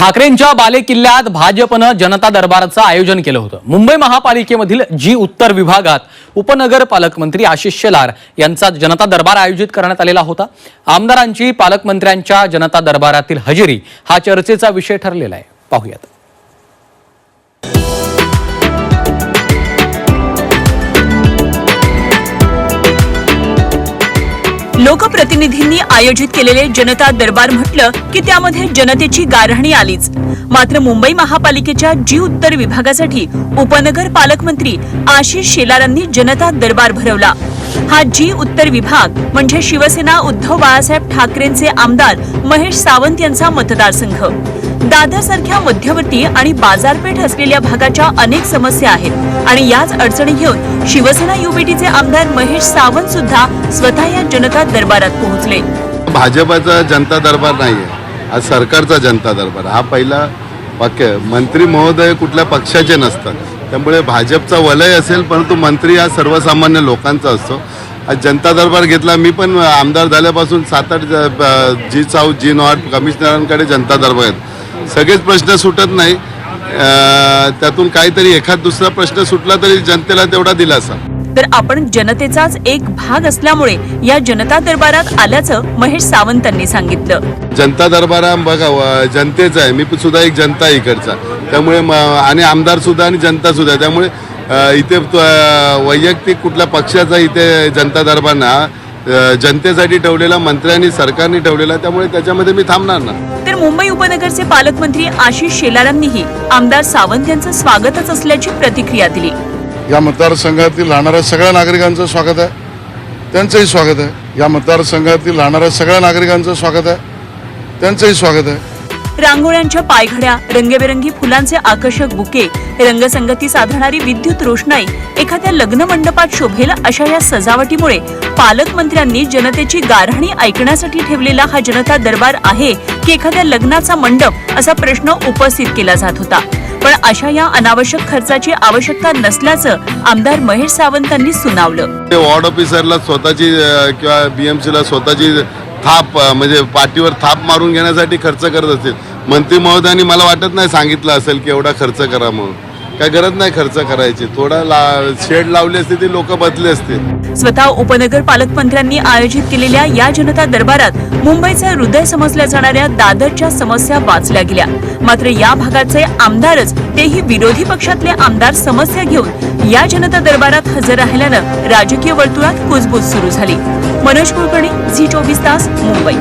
ठाकरेंच्या बालेकिल्ल्यात भाजपनं जनता दरबाराचं आयोजन केलं होतं. मुंबई महापालिकेमधील जी उत्तर विभागात उपनगर पालकमंत्री आशिष शेलार यांचा जनता दरबार आयोजित करण्यात आलेला होता. आमदारांची पालकमंत्र्यांच्या जनता दरबारातील हजेरी हा चर्चेचा विषय ठरलेला आहे. पाहूयात. लोकप्रतिनिधींनी आयोजित केलेले जनता दरबार म्हटलं की त्यामध्ये जनतेची गारहाणी आलीच. मात्र मुंबई महापालिकेच्या जी उत्तर विभागासाठी उपनगर पालकमंत्री आशिष शेलारांनी जनता दरबार भरवला. हा जी उत्तर विभाग म्हणजे शिवसेना उद्धव बाळासाहेब ठाकरेंचे आमदार महेश सावंत यांचा मतदारसंघ. दादर सारख्या मध्यवर्ती आणि बाजारपेठ असलेल्या भागाच्या अनेक समस्या आहेत आणि याच अडचणी घेऊन शिवसेना युबीटीचे आमदार महेश सावंत सुद्धा स्वतः या जनता दरबारात पोहोचले. भाजपाचा जनता दरबार नाहीये सरकारचा जनता दरबार. हा पहिला वाक्य मंत्री महोदय कुठल्या पक्षाचे नसतात. त्यामुळे भाजपचा वलय असेल परंतु मंत्री हा सर्वसामान्य लोकांचा असतो. आज जनता दरबार घेतला मी पण आमदार झाल्यापासून सात आठ ज- साऊथ जी नॉर्थ कमिशनरांकडे जनता दरबार आहेत सगळेच प्रश्न सुटत नाही. त्यातून काहीतरी एखाद दुसरा प्रश्न सुटला तरी जनतेला तेवढा दिलासा. तर आपण जनतेचाच एक भाग असल्यामुळे या जनता दरबारात आल्याचं महेश सावंतांनी सांगितलं. जनता दरबार बघा जनतेचा आहे. मी पण सुद्धा एक जनता इकडचा. त्यामुळे म- आणि आमदार सुद्धा आणि जनता सुद्धा. त्यामुळे इथे वैयक्तिक कुठल्या पक्षाचा इथे जनता दरबार ना अ, जनतेसाठी ठेवलेला मंत्र्यांनी सरकारने ठेवलेला त्यामुळे त्याच्यामध्ये मी थांबणार ना. तर मुंबई उपनगरचे पालकमंत्री आशिष शेलारांनीही आमदार सावंत यांचं स्वागतच असल्याची प्रतिक्रिया दिली. या मतदारसंघातील राहणाऱ्या सगळ्या नागरिकांचं स्वागत आहे. त्यांचंही स्वागत आहे. या मतदारसंघातील राहणाऱ्या सगळ्या नागरिकांचं स्वागत आहे. त्यांचंही स्वागत आहे. रांगोळ्यांच्या पायघड्या रंगीबेरंगी फुलांचे आकर्षक बुके रंगसंगती साधणारी विद्युत रोषणाई एखाद्या लग्न मंडपात शोभेल अशा या सजावटीमुळे पालकमंत्र्यांनी जनतेची गारहाणी ऐकण्यासाठी ठेवलेला हा जनता दरबार आहे की एखाद्या लग्नाचा मंडप असा प्रश्न उपस्थित केला जात होता. पण अशा या अनावश्यक खर्चाची आवश्यकता नसल्याचं आमदार महेश सावंतांनी सुनावलं. वॉर्ड ऑफिसरला स्वतःची किंवा बीएमसीला स्वतःची थाप म्हणजे पाठीवर थाप मारून घेण्यासाठी खर्च करत असतील. मंत्री महोदयांनी मला वाटत नाही सांगितलं असेल की एवढा खर्च करा म्हणून. काय गरज नाही खर्च करायची. थोडा ला शेड लावली असते ती लोक बदले असते. स्वतः उपनगर पालकमंत्र्यांनी आयोजित केलेल्या या जनता दरबारात मुंबईचं हृदय समजल्या जाणाऱ्या दादरच्या समस्या वाचल्या गेल्या. मात्र या भागाचे आमदारच तेही विरोधी पक्षातले आमदार समस्या घेऊन या जनता दरबारात हजर राहिल्यानं राजकीय वर्तुळात कुजबूज सुरू झाली. मनोज कुलकर्णी झी चोवीस तास मुंबई.